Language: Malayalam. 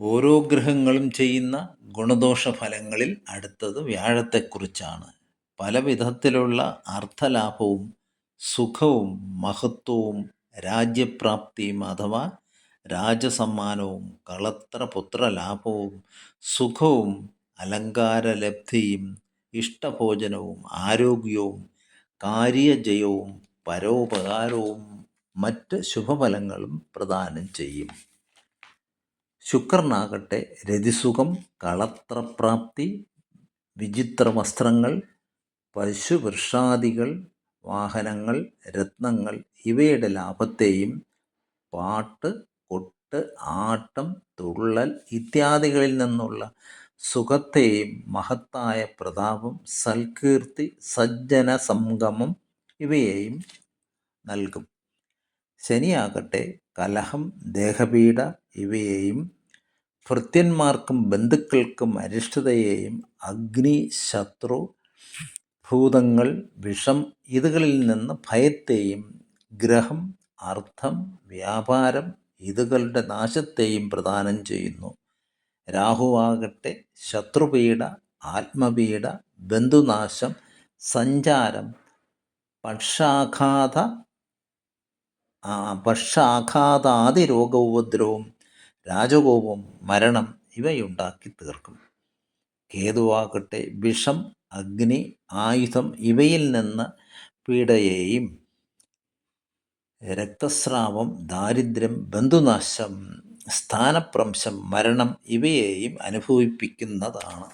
ഓരോ ഗ്രഹങ്ങളും ചെയ്യുന്ന ഗുണദോഷ ഫലങ്ങളിൽ അടുത്തത് വ്യാഴത്തെക്കുറിച്ചാണ്. പല വിധത്തിലുള്ള അർത്ഥലാഭവും സുഖവും മഹത്വവും രാജ്യപ്രാപ്തിയും അഥവാ രാജസമ്മാനവും കളത്ര പുത്രലാഭവും സുഖവും അലങ്കാരലബ്ധിയും ഇഷ്ടഭോജനവും ആരോഗ്യവും കാര്യജയവും പരോപകാരവും മറ്റ് ശുഭഫലങ്ങളും പ്രദാനം ചെയ്യും. ശുക്രനാകട്ടെ രതിസുഖം കളത്രപ്രാപ്തി വിചിത്ര വസ്ത്രങ്ങൾ പശുവൃഷാദികൾ വാഹനങ്ങൾ രത്നങ്ങൾ ഇവയുടെ ലാഭത്തെയും പാട്ട് കൊട്ട് ആട്ടം തുള്ളൽ ഇത്യാദികളിൽ നിന്നുള്ള സുഖത്തെയും മഹത്തായ പ്രതാപം സൽകീർത്തി സജ്ജന സംഗമം ഇവയെയും നൽകും. ശനിയാകട്ടെ കലഹം ദേഹപീഡ ഇവയെയും ഭൃത്യന്മാർക്കും ബന്ധുക്കൾക്കും അരിഷ്ടതയെയും അഗ്നി ശത്രു ഭൂതങ്ങൾ വിഷം ഇതുകളിൽ നിന്ന് ഭയത്തെയും ഗ്രഹം അർത്ഥം വ്യാപാരം ഇതുകളുടെ നാശത്തെയും പ്രദാനം ചെയ്യുന്നു. രാഹുവാകട്ടെ ശത്രുപീഡ ആത്മപീഡ ബന്ധുനാശം സഞ്ചാരം പക്ഷാഘാത പക്ഷാഘാതാദി രോഗോപദ്രവവും രാജകോപം മരണം ഇവയുണ്ടാക്കി തീർക്കും കേതുവാകട്ടെ വിഷം അഗ്നി ആയുധം ഇവയിൽ നിന്ന് പീഡയെയും രക്തസ്രാവം ദാരിദ്ര്യം ബന്ധുനാശം സ്ഥാനപ്രംശം മരണം ഇവയെയും അനുഭവിപ്പിക്കുന്നതാണ്.